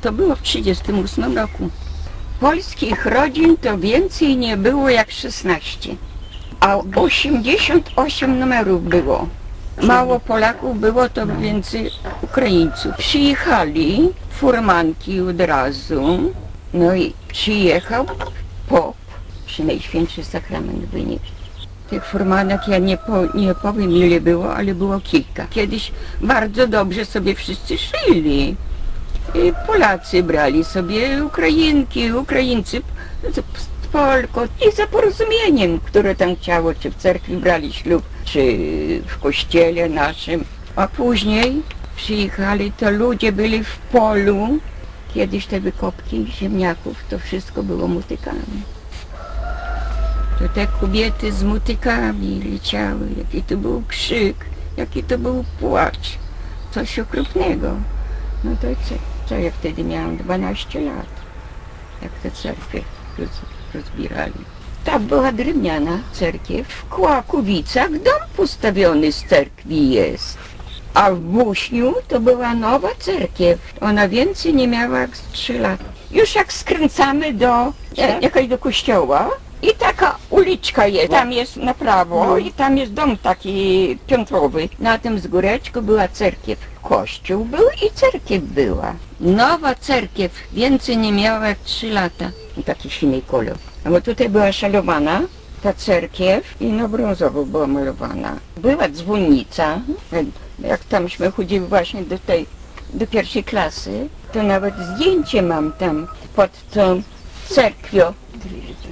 To było w 1938 roku. Polskich rodzin to więcej nie było jak 16, a 88 numerów było. Mało Polaków było, to więcej Ukraińców. Przyjechali furmanki od razu, no i przyjechał pop, przy Najświętszy Sakrament wynieść. Tych furmanek ja nie, po, nie powiem ile było, ale było kilka. Kiedyś bardzo dobrze sobie wszyscy żyli. I Polacy brali sobie Ukrainki, Ukraińcy z Polką i za porozumieniem, które tam chciało, czy w cerkwi brali ślub, czy w kościele naszym. A później przyjechali, to ludzie byli w polu. Kiedyś te wykopki ziemniaków, to wszystko było mutykami. To te kobiety z mutykami leciały, jaki to był krzyk, jaki to był płacz. Coś okropnego. No to co, co ja wtedy miałam 12 lat, jak te cerkwie roz, rozbierali. Tak była drewniana cerkiew. W Kłakowicach dom postawiony z cerkwi jest. A w Buśniu to była nowa cerkiew. Ona więcej nie miała jak z 3 lat. Już jak skręcamy do, e, jakaś do kościoła i taka uliczka jest. Tam jest na prawo i tam jest dom taki piętrowy. Na tym z góreczku była cerkiew. Kościół był i cerkiew była. Nowa cerkiew więcej nie miała jak 3 lata. I taki silny kolor. No bo tutaj była szalowana ta cerkiew i na brązowo była malowana. Była dzwonnica, jak tamśmy chodzili właśnie do tej, do pierwszej klasy, to nawet zdjęcie mam tam pod tą cerkwią.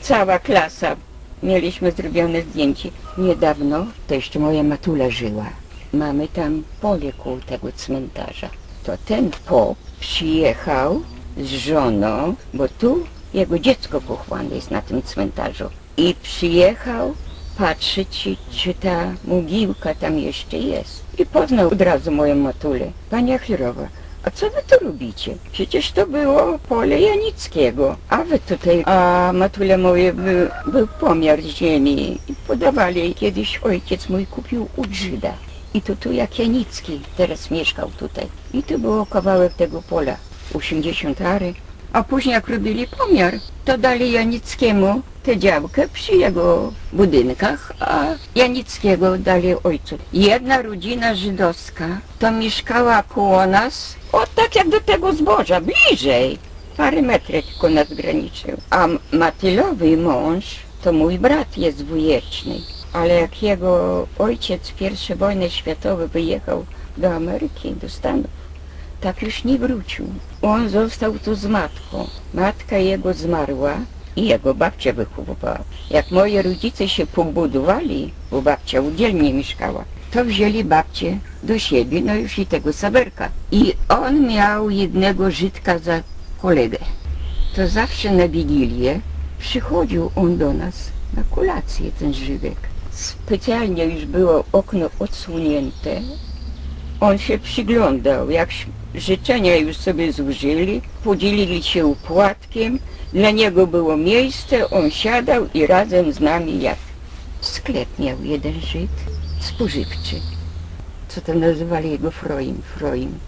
Cała klasa. Mieliśmy zrobione zdjęcie. Niedawno to jeszcze moja matula żyła. Mamy tam pole koło tego cmentarza. To ten pop przyjechał z żoną, bo tu jego dziecko pochłane jest na tym cmentarzu. I przyjechał patrzeć, czy ta mogiłka tam jeszcze jest. I poznał od razu moją matulę. Pani Achlerowa, a co wy tu robicie? Przecież to było pole Janickiego. A wy tutaj, a matule moje, był, był pomiar ziemi. I podawali. Kiedyś ojciec mój kupił u Żyda. I to tu jak Janicki teraz mieszkał tutaj. I to było kawałek tego pola. 80 ary. A później jak robili pomiar, to dali Janickiemu tę działkę przy jego budynkach, a Janickiego dali ojcu. Jedna rodzina żydowska to mieszkała koło nas, o tak jak do tego zboża, bliżej. Parę metrów tylko nas graniczył. A Matylowy mąż to mój brat jest dwujeczny. Ale jak jego ojciec w pierwszej wojnie światowej wyjechał do Ameryki, do Stanów, tak już nie wrócił. On został tu z matką. Matka jego zmarła i jego babcia wychowywała. Jak moi rodzice się pobudowali, bo babcia udzielnie mieszkała, to wzięli babcię do siebie, no już i tego saberka. I on miał jednego Żydka za kolegę. To zawsze na Wigilię przychodził on do nas na kolację, ten Żydek. Specjalnie już było okno odsłonięte, on się przyglądał, jak życzenia już sobie zużyli, podzielili się upłatkiem, dla niego było miejsce, on siadał i razem z nami jadł. Sklep miał jeden Żyd, spożywczy, co to nazywali jego Froim, Froim.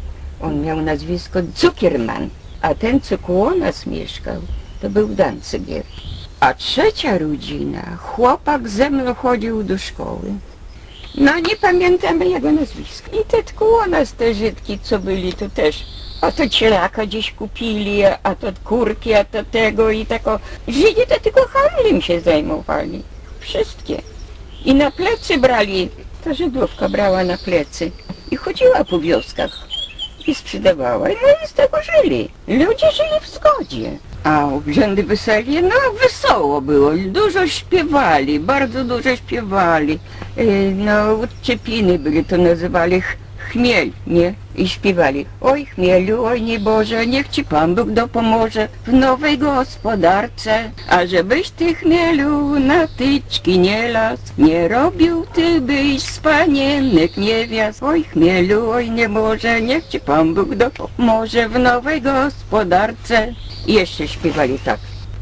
On miał nazwisko Cukierman, a ten, co koło nas mieszkał, to był Dancygier. A trzecia rodzina, chłopak ze mną chodził do szkoły. No nie pamiętamy jego nazwiska. I te koło nas te Żydki, co byli tu też. A to cielaka gdzieś kupili, a to kurki, a to tego i tako. Żydzi to tylko handlem się zajmowali. Wszystkie. I na plecy brali. Ta Żydówka brała na plecy i chodziła po wioskach i sprzedawała. No i z tego żyli. Ludzie żyli w zgodzie. A obrzędy weseli, no wesoło było. Dużo śpiewali, bardzo dużo śpiewali. E, No, czepiny byli, to nazywali ch- chmiel, nie? I śpiewali. Oj chmielu, oj nieboże, niech ci Pan Bóg dopomoże w nowej gospodarce. A żebyś ty chmielu na tyczki nie las, nie robił ty byś z panienek niewiast. Oj chmielu, oj nieboże, niech ci Pan Bóg dopomoże w nowej gospodarce. I jeszcze śpiewali tak.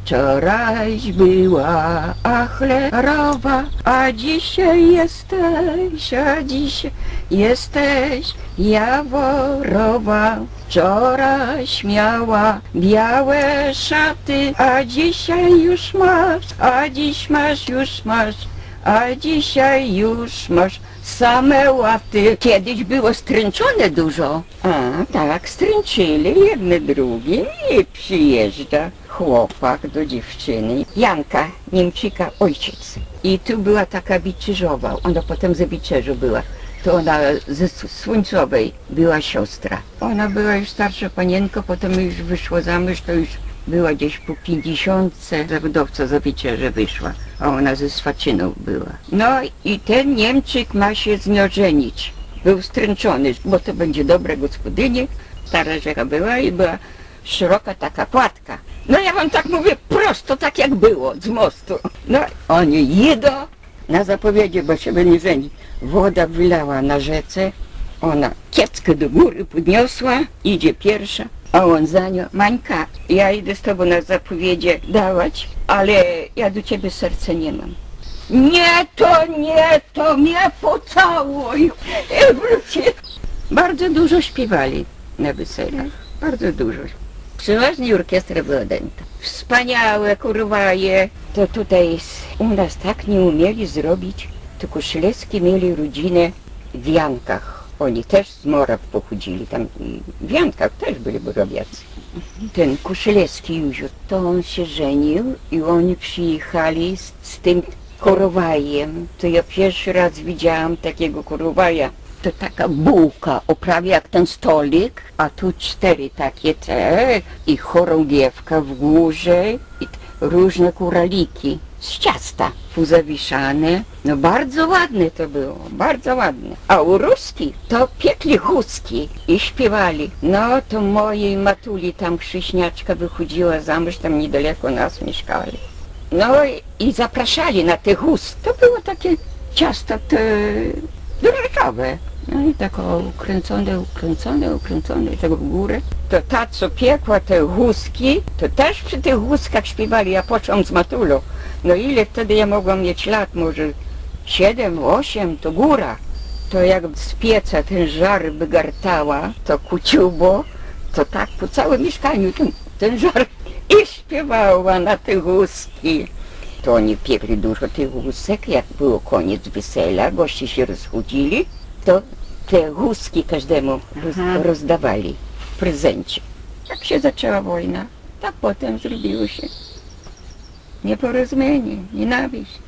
Wczoraj była achlerowa, a dzisiaj jesteś, a dzisiaj jesteś jaworowa. Wczoraj miała białe szaty, a dzisiaj już masz, a dziś masz, już masz, a dzisiaj już masz same łaty. Kiedyś było stręczone dużo. A, tak, stręczyli jedne drugie i przyjeżdża chłopak do dziewczyny. Janka, Niemczyka, ojciec. I tu była taka wiczerzowa, ona potem ze wiczerzu była. To ona ze Słońcowej była siostra. Ona była już starsza panienko, potem już wyszła za mąż, to już była gdzieś po pięćdziesiątce, zawodowca za wieczerze wyszła, a ona ze Swaczyną była. No i ten Niemczyk ma się z nią żenić. Był stręczony, bo to będzie dobra gospodyni. Stara rzeka była i była szeroka taka płatka. No ja wam tak mówię prosto, tak jak było, z mostu. No oni jedą na zapowiedzi, bo się będzie żenić. Woda wylała na rzece, ona kieckę do góry podniosła, idzie pierwsza, a on za nią, Mańka, ja idę z tobą na zapowiedzie dawać, ale ja do ciebie serce nie mam. Nie, to nie, to mnie pocałuj. I wróci. Bardzo dużo śpiewali na weselach, bardzo dużo. Przeważnie orkiestra była dęta. Wspaniałe kurwaje. To tutaj u nas tak nie umieli zrobić. To Koszylewskie mieli rodzinę w Jankach. Oni też z Moraw pochodzili tam i w Jankach też byli borowiacy. Ten Koszylewski Józio, to on się żenił i oni przyjechali z, z tym korowajem. To ja pierwszy raz widziałam takiego korowaja. To taka bułka, o prawie jak ten stolik, a tu cztery takie te i chorągiewka w górze i różne kuraliki z ciasta zawieszane. No bardzo ładne to było, bardzo ładne. A u Ruski to piekli chuski i śpiewali. No to mojej matuli tam krzyśniaczka wychodziła za mąż, tam niedaleko nas mieszkali. No i, zapraszali na te hus. To było takie ciasto te drożdżowe. No i tak ukręcone, ukręcone, ukręcone tak w górę. To ta, co piekła te huski, to też przy tych huskach śpiewali, ja począłem z matulą. No ile wtedy ja mogłam mieć lat, może siedem, osiem, to góra. To jak z pieca ten żar wygartała, to kuciubo, to tak po całym mieszkaniu ten, ten żar i śpiewała na te huski. To oni piekli dużo tych husek, jak było koniec wesela, goście się rozchodzili, to te huski każdemu Aha. rozdawali w prezencie. Jak się zaczęła wojna, tak potem zrobiło się nieporozumienie, nienawiść.